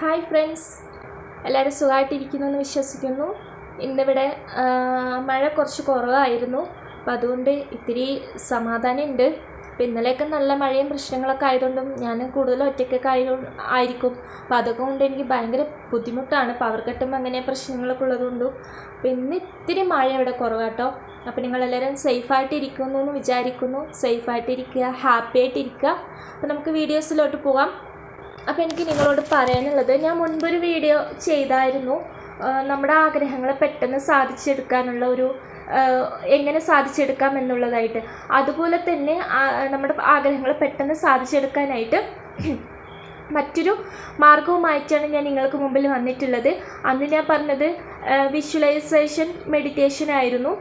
Hi friends. എല്ലാവരും സുഖമായിട്ടിരിക്കുന്നു എന്ന് വിശ്വസിക്കുന്നു. ഇന്നിവിടെ മഴ കുറച്ച് കുറവായിരുന്നു. അപ്പം അതുകൊണ്ട് ഇത്തിരി സമാധാനമുണ്ട്. അപ്പോൾ ഇന്നലെയൊക്കെ നല്ല മഴയും പ്രശ്നങ്ങളൊക്കെ ആയതുകൊണ്ടും ഞാൻ കൂടുതൽ ഒറ്റയ്ക്കൊക്കെ ആയത് ആയിരിക്കും. അപ്പം അതൊക്കെ കൊണ്ട് എനിക്ക് ഭയങ്കര ബുദ്ധിമുട്ടാണ്. പവർ കട്ടും അങ്ങനെ പ്രശ്നങ്ങളൊക്കെ ഉള്ളതുകൊണ്ടും അപ്പം ഇന്ന് ഇത്തിരി മഴ ഇവിടെ കുറവാട്ടോ. അപ്പം നിങ്ങളെല്ലാവരും സേഫായിട്ട് ഇരിക്കുന്നു എന്ന് വിചാരിക്കുന്നു. സേഫായിട്ട് ഇരിക്കുക ഹാപ്പി ആയിട്ട് ഇരിക്കുക അപ്പം നമുക്ക് വീഡിയോസിലോട്ട് പോകാം. അപ്പോൾ എനിക്ക് നിങ്ങളോട് പറയാനുള്ളത് ഞാൻ മുൻപൊരു വീഡിയോ ചെയ്തായിരുന്നു. നമ്മുടെ ആഗ്രഹങ്ങളെ പെട്ടെന്ന് സാധിച്ചെടുക്കാനുള്ള ഒരു എങ്ങനെ സാധിച്ചെടുക്കാം എന്നുള്ളതായിട്ട്. അതുപോലെ തന്നെ നമ്മുടെ ആഗ്രഹങ്ങൾ പെട്ടെന്ന് സാധിച്ചെടുക്കാനായിട്ട് മറ്റൊരു മാർഗവുമായിട്ടാണ് ഞാൻ നിങ്ങൾക്ക് മുമ്പിൽ വന്നിട്ടുള്ളത്. അന്ന് ഞാൻ പറഞ്ഞത് വിഷ്വലൈസേഷൻ മെഡിറ്റേഷൻ ആയിരുന്നു.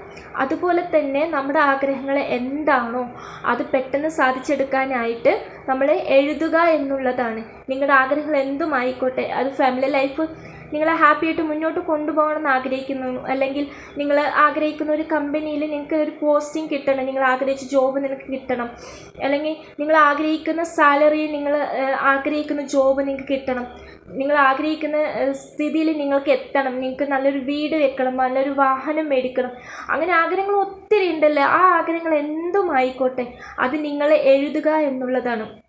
അതുപോലെ തന്നെ നമ്മുടെ ആഗ്രഹങ്ങൾ എന്താണോ അത് പെട്ടെന്ന് സാധിച്ചെടുക്കാനായിട്ട് നമ്മൾ എഴുതുക എന്നുള്ളതാണ്. നിങ്ങളുടെ ആഗ്രഹങ്ങൾ എന്തുമായിക്കോട്ടെ അത് ഫാമിലി ലൈഫ് നിങ്ങളെ ഹാപ്പി ആയിട്ട് മുന്നോട്ട് കൊണ്ടുപോകണമെന്ന് ആഗ്രഹിക്കുന്നു. അല്ലെങ്കിൽ നിങ്ങൾ ആഗ്രഹിക്കുന്ന ഒരു കമ്പനിയിൽ നിങ്ങൾക്ക് ഒരു പോസ്റ്റിംഗ് കിട്ടണം. നിങ്ങൾ ആഗ്രഹിച്ച ജോബ് നിങ്ങൾക്ക് കിട്ടണം. അല്ലെങ്കിൽ നിങ്ങൾ ആഗ്രഹിക്കുന്ന സാലറി നിങ്ങൾ ആഗ്രഹിക്കുന്ന ജോബ് നിങ്ങൾക്ക് കിട്ടണം. നിങ്ങൾ ആഗ്രഹിക്കുന്ന സ്ഥിതിയിൽ നിങ്ങൾക്ക് എത്തണം. നിങ്ങൾക്ക് നല്ലൊരു വീട് വെക്കണം നല്ലൊരു വാഹനം മേടിക്കണം. അങ്ങനെ ആഗ്രഹങ്ങൾ ഒത്തിരി ഉണ്ടല്ലോ? ആ ആഗ്രഹങ്ങൾ എന്തും എന്തുമായിക്കോട്ടെ അത് നിങ്ങളെ എഴുതുക എന്നുള്ളതാണ്.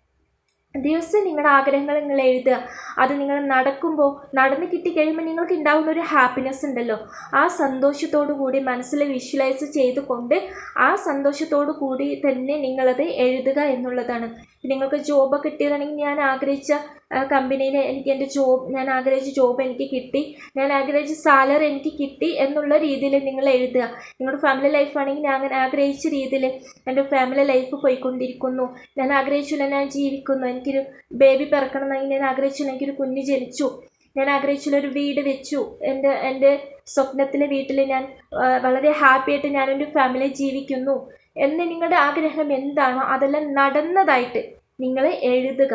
ദിവസം നിങ്ങളുടെ ആഗ്രഹങ്ങൾ നിങ്ങൾ എഴുതുക. അത് നിങ്ങൾ നടക്കുമ്പോൾ നടന്ന് കിട്ടിക്കഴിയുമ്പോൾ നിങ്ങൾക്ക് ഉണ്ടാകുന്ന ഒരു ഹാപ്പിനെസ് ഉണ്ടല്ലോ. ആ സന്തോഷത്തോടു കൂടി മനസ്സിൽ വിഷ്വലൈസ് ചെയ്തുകൊണ്ട് ആ സന്തോഷത്തോടു കൂടി തന്നെ നിങ്ങളത് എഴുതുക എന്നുള്ളതാണ്. നിങ്ങൾക്ക് ജോബ് കിട്ടിയതാണെങ്കിൽ ഞാൻ ആഗ്രഹിച്ച കമ്പനിയിൽ എനിക്ക് എന്റെ ജോബ് ഞാൻ ആഗ്രഹിച്ച ജോബ് എനിക്ക് കിട്ടി. ഞാൻ ആഗ്രഹിച്ച സാലറി എനിക്ക് കിട്ടി എന്നുള്ള രീതിയിൽ നിങ്ങൾ എഴുതുക. നിങ്ങളുടെ ഫാമിലി ലൈഫ് ആണെങ്കിൽ ഞാൻ ആഗ്രഹിച്ച രീതിയിൽ എന്റെ ഫാമിലി ലൈഫ് പോയിക്കൊണ്ടിരിക്കുന്നു. ഞാൻ ആഗ്രഹിച്ചില്ല ഞാൻ ജീവിക്കുന്നു. എനിക്കൊരു ബേബി പിറക്കണമെന്നെങ്കിൽ ഞാൻ ആഗ്രഹിച്ചില്ല എനിക്കൊരു കുഞ്ഞ് ജനിച്ചു. ഞാൻ ആഗ്രഹിച്ചുള്ള ഒരു വീട് വെച്ചു. എന്റെ എന്റെ സ്വപ്നത്തിലെ വീട്ടിൽ ഞാൻ വളരെ ഹാപ്പിയായിട്ട് ഞാനൊരു ഫാമിലി ജീവിക്കുന്നു. എന്ന് നിങ്ങളുടെ ആഗ്രഹം എന്താണോ അതെല്ലാം നടന്നതായിട്ട് നിങ്ങൾ എഴുതുക.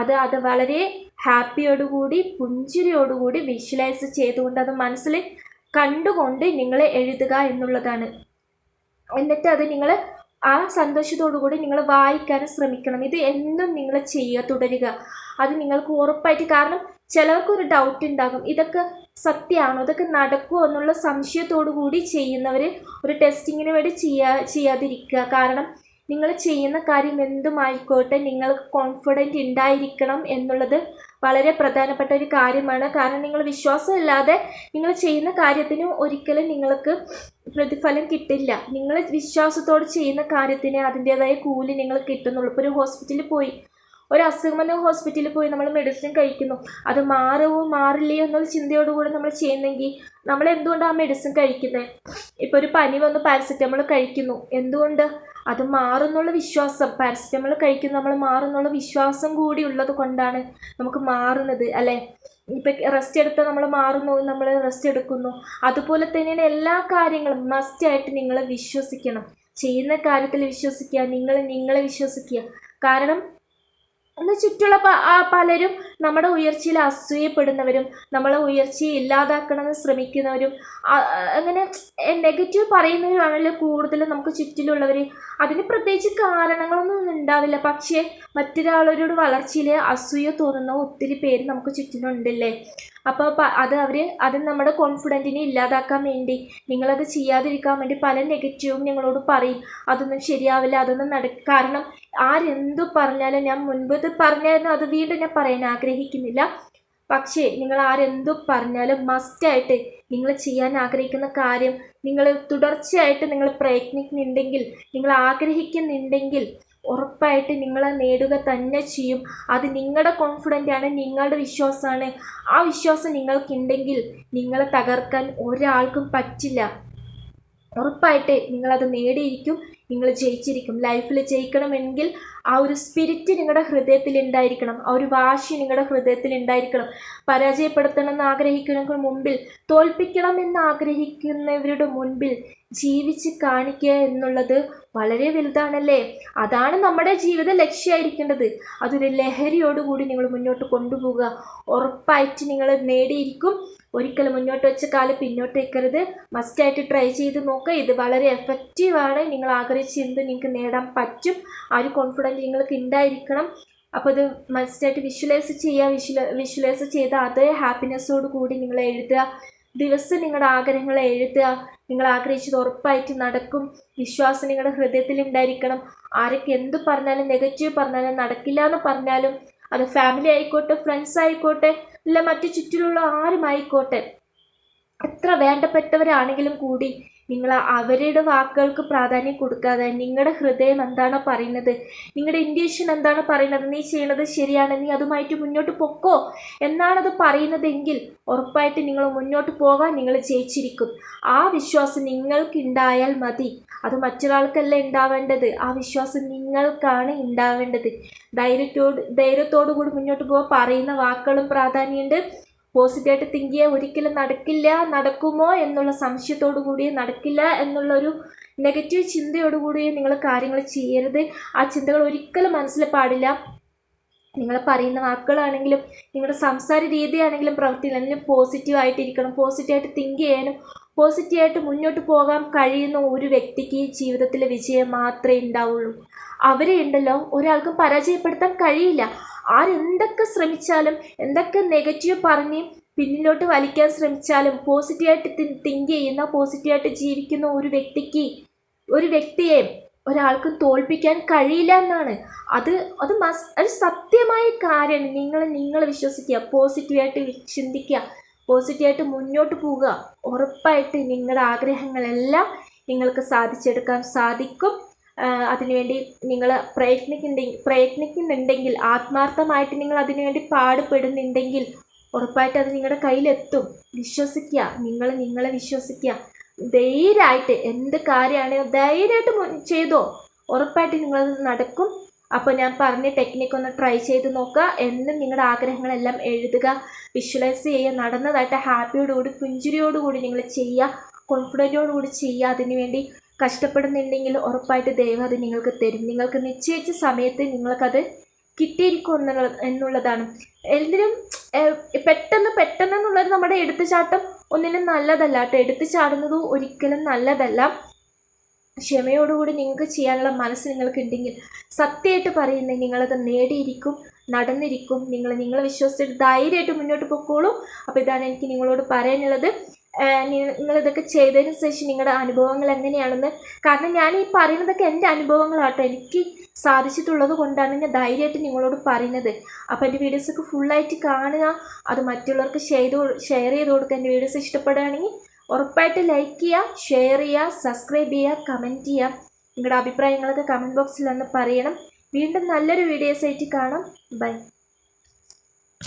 അത് അത് വളരെ ഹാപ്പിയോടുകൂടി പുഞ്ചിരിയോടുകൂടി വിഷ്വലൈസ് ചെയ്തുകൊണ്ട് അത് മനസ്സിൽ കണ്ടുകൊണ്ട് നിങ്ങൾ എഴുതുക എന്നുള്ളതാണ്. എന്നിട്ട് അത് നിങ്ങൾ ആ സന്തോഷത്തോടു കൂടി നിങ്ങൾ വായിക്കാൻ ശ്രമിക്കണം. ഇത് എന്നും നിങ്ങൾ ചെയ്യുക തുടരുക. അത് നിങ്ങൾക്ക് ഉറപ്പായിട്ട് കാരണം ചിലർക്കൊരു ഡൗട്ട് ഉണ്ടാകും. ഇതൊക്കെ സത്യമാണോ? ഇതൊക്കെ നടക്കുമോ എന്നുള്ള സംശയത്തോടു കൂടി ചെയ്യുന്നവർ ഒരു ടെസ്റ്റിങ്ങിന് വേണ്ടി ചെയ്യാ ചെയ്യാതിരിക്കുക. കാരണം നിങ്ങൾ ചെയ്യുന്ന കാര്യം എന്തുമായിക്കോട്ടെ നിങ്ങൾക്ക് കോൺഫിഡന്റ് ഉണ്ടായിരിക്കണം എന്നുള്ളത് വളരെ പ്രധാനപ്പെട്ട ഒരു കാര്യമാണ്. കാരണം നിങ്ങൾ വിശ്വാസമില്ലാതെ നിങ്ങൾ ചെയ്യുന്ന കാര്യത്തിന് ഒരിക്കലും നിങ്ങൾക്ക് പ്രതിഫലം കിട്ടില്ല. നിങ്ങൾ വിശ്വാസത്തോടെ ചെയ്യുന്ന കാര്യത്തിന് അതിന്റേതായ കൂലി നിങ്ങൾ കിട്ടുന്നുള്ളൂ. ഇപ്പോൾ ഒരു ഹോസ്പിറ്റലിൽ പോയി ഒരു അസുഖം വന്ന ഹോസ്പിറ്റലിൽ പോയി നമ്മൾ മെഡിസിൻ കഴിക്കുന്നു. അത് മാറുമോ മാറില്ലയോ എന്നുള്ള ചിന്തയോടുകൂടി നമ്മൾ ചെയ്യുന്നെങ്കിൽ നമ്മൾ എന്തുകൊണ്ടാണ് ആ മെഡിസിൻ കഴിക്കുന്നത്? ഇപ്പോൾ ഒരു പനി വന്ന് പാരസെറ്റമോൾ കഴിക്കുന്നു. എന്തുകൊണ്ട്? അത് മാറുന്നുള്ള വിശ്വാസം. പാരസെറ്റമോൾ കഴിക്കുന്ന നമ്മൾ മാറുന്നുള്ള വിശ്വാസം കൂടി ഉള്ളത് കൊണ്ടാണ് നമുക്ക് മാറുന്നത് അല്ലേ? ഇപ്പം റെസ്റ്റ് എടുത്താൽ നമ്മൾ മാറുന്നു നമ്മൾ റെസ്റ്റ് എടുക്കുന്നു. അതുപോലെ തന്നെയാണ് എല്ലാ കാര്യങ്ങളും മസ്റ്റായിട്ട് നിങ്ങൾ വിശ്വസിക്കണം. ചെയ്യുന്ന കാര്യത്തിൽ വിശ്വസിക്കുക നിങ്ങൾ നിങ്ങളെ വിശ്വസിക്കുക. കാരണം എന്ന് ചുറ്റുള്ള പലരും നമ്മുടെ ഉയർച്ചയിൽ അസൂയപ്പെടുന്നവരും നമ്മളെ ഉയർച്ചയെ ഇല്ലാതാക്കണമെന്ന് ശ്രമിക്കുന്നവരും അങ്ങനെ നെഗറ്റീവ് പറയുന്നവരാണല്ലോ കൂടുതലും നമുക്ക് ചുറ്റിലുള്ളവർ അതിന് പ്രത്യേകിച്ച് കാരണങ്ങളൊന്നും ഉണ്ടാവില്ല. പക്ഷേ മറ്റൊരാളൊരു വളർച്ചയിൽ അസൂയ തോന്നുന്ന ഒത്തിരി പേര് നമുക്ക് ചുറ്റിനുണ്ടല്ലേ അപ്പോൾ അത് അവർ അത് നമ്മുടെ കോൺഫിഡന്റിനെ ഇല്ലാതാക്കാൻ വേണ്ടി നിങ്ങളത് ചെയ്യാതിരിക്കാൻ വേണ്ടി പല നെഗറ്റീവും നിങ്ങളോട് പറയും. അതൊന്നും ശരിയാവില്ല അതൊന്നും നട കാരണം ആരെന്തു പറഞ്ഞാലും ഞാൻ മുൻപ് ഇത് പറഞ്ഞായിരുന്നു അത് വീണ്ടും ഞാൻ പറയാൻ ആഗ്രഹിക്കുന്നില്ല. പക്ഷേ നിങ്ങൾ ആരെന്തു പറഞ്ഞാലും മസ്റ്റായിട്ട് നിങ്ങൾ ചെയ്യാൻ ആഗ്രഹിക്കുന്ന കാര്യം നിങ്ങൾ തുടർച്ചയായിട്ട് നിങ്ങൾ പ്രയത്നിക്കുന്നുണ്ടെങ്കിൽ നിങ്ങൾ ആഗ്രഹിക്കുന്നുണ്ടെങ്കിൽ ഉറപ്പായിട്ട് നിങ്ങൾ നേടുക തന്നെ ചെയ്യും. അത് നിങ്ങളുടെ കോൺഫിഡന്റ് ആണ് നിങ്ങളുടെ വിശ്വാസമാണ്. ആ വിശ്വാസം നിങ്ങൾക്കുണ്ടെങ്കിൽ നിങ്ങളെ തകർക്കാൻ ഒരാൾക്കും പറ്റില്ല. ഉറപ്പായിട്ട് നിങ്ങളത് നേടിയിരിക്കും നിങ്ങൾ ജയിച്ചിരിക്കും. ലൈഫിൽ ജയിക്കണമെങ്കിൽ ആ ഒരു സ്പിരിറ്റ് നിങ്ങളുടെ ഹൃദയത്തിൽ ഉണ്ടായിരിക്കണം ആ ഒരു വാശി നിങ്ങളുടെ ഹൃദയത്തിൽ ഉണ്ടായിരിക്കണം പരാജയപ്പെടുത്തണം എന്ന് ആഗ്രഹിക്കുന്നവർക്ക് മുമ്പിൽ തോൽപ്പിക്കണം എന്ന് ആഗ്രഹിക്കുന്നവരുടെ മുൻപിൽ ജീവിച്ച് കാണിക്കുക എന്നുള്ളത് വളരെ വലുതാണല്ലേ? അതാണ് നമ്മുടെ ജീവിത ലക്ഷ്യമായിരിക്കേണ്ടത് അതൊരു ലഹരിയോടുകൂടി നിങ്ങൾ മുന്നോട്ട് കൊണ്ടുപോവുക. ഉറപ്പായിട്ട് നിങ്ങൾ നേടിയിരിക്കും. ഒരിക്കലും മുന്നോട്ട് വെച്ച കാൽ പിന്നോട്ട് വയ്ക്കരുത് മസ്റ്റായിട്ട് ട്രൈ ചെയ്ത് നോക്കുക ഇത് വളരെ എഫക്റ്റീവാണ് നിങ്ങൾ ആഗ്രഹിച്ച് എന്ത് നിങ്ങൾക്ക് നേടാൻ പറ്റും. ആ ഒരു കോൺഫിഡന്റ് നിങ്ങൾക്ക് ഉണ്ടായിരിക്കണം. അപ്പോൾ ഇത് മസ്റ്റായിട്ട് വിഷ്വലൈസ് ചെയ്യുക വിഷ്വല വിഷ്വലൈസ് ചെയ്ത് അതേ ഹാപ്പിനെസ്സോട് കൂടി നിങ്ങൾ എഴുതുക. ദിവസം നിങ്ങളുടെ ആഗ്രഹങ്ങൾ എഴുതുക. നിങ്ങൾ ആഗ്രഹിച്ചത് ഉറപ്പായിട്ട് നടക്കും. വിശ്വാസം നിങ്ങളുടെ ഹൃദയത്തിൽ ഉണ്ടായിരിക്കണം. ആരൊക്കെ എന്ത് പറഞ്ഞാലും നെഗറ്റീവ് പറഞ്ഞാലും നടക്കില്ല എന്ന് പറഞ്ഞാലും അത് ഫാമിലി ആയിക്കോട്ടെ ഫ്രണ്ട്സ് ആയിക്കോട്ടെ അല്ല മറ്റു ചുറ്റിലുള്ള ആരുമായിക്കോട്ടെ എത്ര വേണ്ടപ്പെട്ടവരാണെങ്കിലും കൂടി നിങ്ങൾ അവരുടെ വാക്കുകൾക്ക് പ്രാധാന്യം കൊടുക്കാതെ നിങ്ങളുടെ ഹൃദയം എന്താണ് പറയുന്നത്? നിങ്ങളുടെ ഇൻഡ്യൂഷൻ എന്താണ് പറയുന്നത്? നീ ചെയ്യണത് ശരിയാണ്. നീ അതുമായിട്ട് മുന്നോട്ട് പൊക്കോ എന്നാണത് പറയുന്നതെങ്കിൽ ഉറപ്പായിട്ട് നിങ്ങൾ മുന്നോട്ട് പോകാൻ നിങ്ങൾ ജയിച്ചിരിക്കും. ആ വിശ്വാസം നിങ്ങൾക്കുണ്ടായാൽ മതി. അത് മറ്റൊരാൾക്കല്ല ഉണ്ടാവേണ്ടത്? ആ വിശ്വാസം നിങ്ങൾക്കാണ് ഉണ്ടാവേണ്ടത്. ധൈര്യത്തോട് ധൈര്യത്തോടു കൂടി മുന്നോട്ട് പോകാൻ പറയുന്ന വാക്കുകളും പ്രാധാന്യമുണ്ട്. പോസിറ്റീവായിട്ട് തിങ്ക് ചെയ്യുക ഒരിക്കലും നടക്കില്ല നടക്കുമോ എന്നുള്ള സംശയത്തോടു കൂടി നടക്കില്ല എന്നുള്ളൊരു നെഗറ്റീവ് ചിന്തയോടുകൂടി നിങ്ങൾ കാര്യങ്ങൾ ചെയ്യരുത്. ആ ചിന്തകൾ ഒരിക്കലും മനസ്സിൽ പാടില്ല. നിങ്ങൾ പറയുന്ന വാക്കുകളാണെങ്കിലും നിങ്ങളുടെ സംസാര രീതിയാണെങ്കിലും പ്രവൃത്തിയിലാണെങ്കിലും പോസിറ്റീവായിട്ടിരിക്കണം പോസിറ്റീവായിട്ട് തിങ്ക് ചെയ്യാനും പോസിറ്റീവായിട്ട് മുന്നോട്ട് പോകാൻ കഴിയുന്ന ഒരു വ്യക്തിക്ക് ജീവിതത്തിൽ വിജയം മാത്രമേ ഉണ്ടാവുള്ളൂ. അവരെ ഉണ്ടല്ലോ ഒരാൾക്കും പരാജയപ്പെടുത്താൻ കഴിയില്ല. ആരെന്തൊക്കെ ശ്രമിച്ചാലും എന്തൊക്കെ നെഗറ്റീവ് പറഞ്ഞ് പിന്നിലോട്ട് വലിക്കാൻ ശ്രമിച്ചാലും പോസിറ്റീവായിട്ട് തിങ്ക് ചെയ്യുന്ന പോസിറ്റീവായിട്ട് ജീവിക്കുന്ന ഒരു വ്യക്തിക്ക് ഒരു വ്യക്തിയെ ഒരാൾക്ക് തോൽപ്പിക്കാൻ കഴിയില്ല എന്നാണ്. അത് അത് മസ് ഒരു സത്യമായ കാര്യമാണ് നിങ്ങൾ നിങ്ങൾ വിശ്വസിക്കുക പോസിറ്റീവായിട്ട് ചിന്തിക്കുക പോസിറ്റീവായിട്ട് മുന്നോട്ട് പോവുക. ഉറപ്പായിട്ട് നിങ്ങളുടെ ആഗ്രഹങ്ങളെല്ലാം നിങ്ങൾക്ക് സാധിച്ചെടുക്കാൻ സാധിക്കും. അതിനുവേണ്ടി നിങ്ങൾ പ്രയത്നിക്കുന്നുണ്ടെങ്കിൽ പ്രയത്നിക്കുന്നുണ്ടെങ്കിൽ ആത്മാർത്ഥമായിട്ട് നിങ്ങൾ അതിനുവേണ്ടി പാടുപെടുന്നുണ്ടെങ്കിൽ ഉറപ്പായിട്ട് അത് നിങ്ങളുടെ കയ്യിലെത്തും. വിശ്വസിക്കുക. നിങ്ങൾ നിങ്ങളെ വിശ്വസിക്കുക. ധൈര്യമായിട്ട് എന്ത് കാര്യമാണ് ധൈര്യമായിട്ട് ചെയ്തോ. ഉറപ്പായിട്ട് നിങ്ങളത് നടക്കും. അപ്പോൾ ഞാൻ പറഞ്ഞ ടെക്നിക്ക് ഒന്ന് ട്രൈ ചെയ്ത് നോക്കുക. എന്നും നിങ്ങളുടെ ആഗ്രഹങ്ങളെല്ലാം എഴുതുക. വിഷ്വലൈസ് ചെയ്യുക. നടന്നതായിട്ട് ഹാപ്പിയോടുകൂടി പുഞ്ചിരിയോടുകൂടി നിങ്ങൾ ചെയ്യുക. കോൺഫിഡന്റോടുകൂടി ചെയ്യുക. അതിനുവേണ്ടി കഷ്ടപ്പെടുന്നുണ്ടെങ്കിൽ ഉറപ്പായിട്ട് ദൈവം അത് നിങ്ങൾക്ക് തരും. നിങ്ങൾക്ക് നിശ്ചയിച്ച സമയത്ത് നിങ്ങൾക്കത് കിട്ടിയിരിക്കും എന്നുള്ള എന്നുള്ളതാണ്. എന്തിനും പെട്ടെന്ന് പെട്ടെന്ന് എന്നുള്ളത് നമ്മുടെ എടുത്തുചാട്ടം ഒന്നിനും നല്ലതല്ല. കേട്ടോ എടുത്തു ചാടുന്നത് ഒരിക്കലും നല്ലതല്ല. ക്ഷമയോടുകൂടി നിങ്ങൾക്ക് ചെയ്യാനുള്ള മനസ്സ് നിങ്ങൾക്ക് ഉണ്ടെങ്കിൽ സത്യമായിട്ട് പറയുന്നത് നിങ്ങളത് നേടിയിരിക്കും നടന്നിരിക്കും. നിങ്ങൾ നിങ്ങളെ വിശ്വസിച്ചിട്ട് ധൈര്യമായിട്ട് മുന്നോട്ട് പൊക്കോളൂ. അപ്പോൾ ഇതാണ് എനിക്ക് നിങ്ങളോട് പറയാനുള്ളത്. നിങ്ങൾ ഇതൊക്കെ ചെയ്തതിന് ശേഷം നിങ്ങളുടെ അനുഭവങ്ങൾ എങ്ങനെയാണെന്ന് കാരണം ഞാൻ ഈ പറയുന്നതൊക്കെ എന്റെ അനുഭവങ്ങളാട്ടോ. എനിക്ക് സാധിച്ചിട്ടുള്ളത് കൊണ്ടാണ് ഞാൻ ധൈര്യമായിട്ട് നിങ്ങളോട് പറയുന്നത്. അപ്പോൾ എന്റെ വീഡിയോസൊക്കെ ഫുള്ളായിട്ട് കാണുക. അത് മറ്റുള്ളവർക്ക് ചെയ്ത് ഷെയർ ചെയ്ത് കൊടുക്കുക. എന്റെ വീഡിയോസ് ഇഷ്ടപ്പെടുകയാണെങ്കിൽ ഉറപ്പായിട്ട് ലൈക്ക് ചെയ്യുക ഷെയർ ചെയ്യുക സബ്സ്ക്രൈബ് ചെയ്യുക കമന്റ് ചെയ്യുക. നിങ്ങളുടെ അഭിപ്രായങ്ങളൊക്കെ കമന്റ് ബോക്സിൽ ഒന്ന് പറയണം. വീണ്ടും നല്ലൊരു വീഡിയോസ് ആയിട്ട് കാണാം. ബൈ.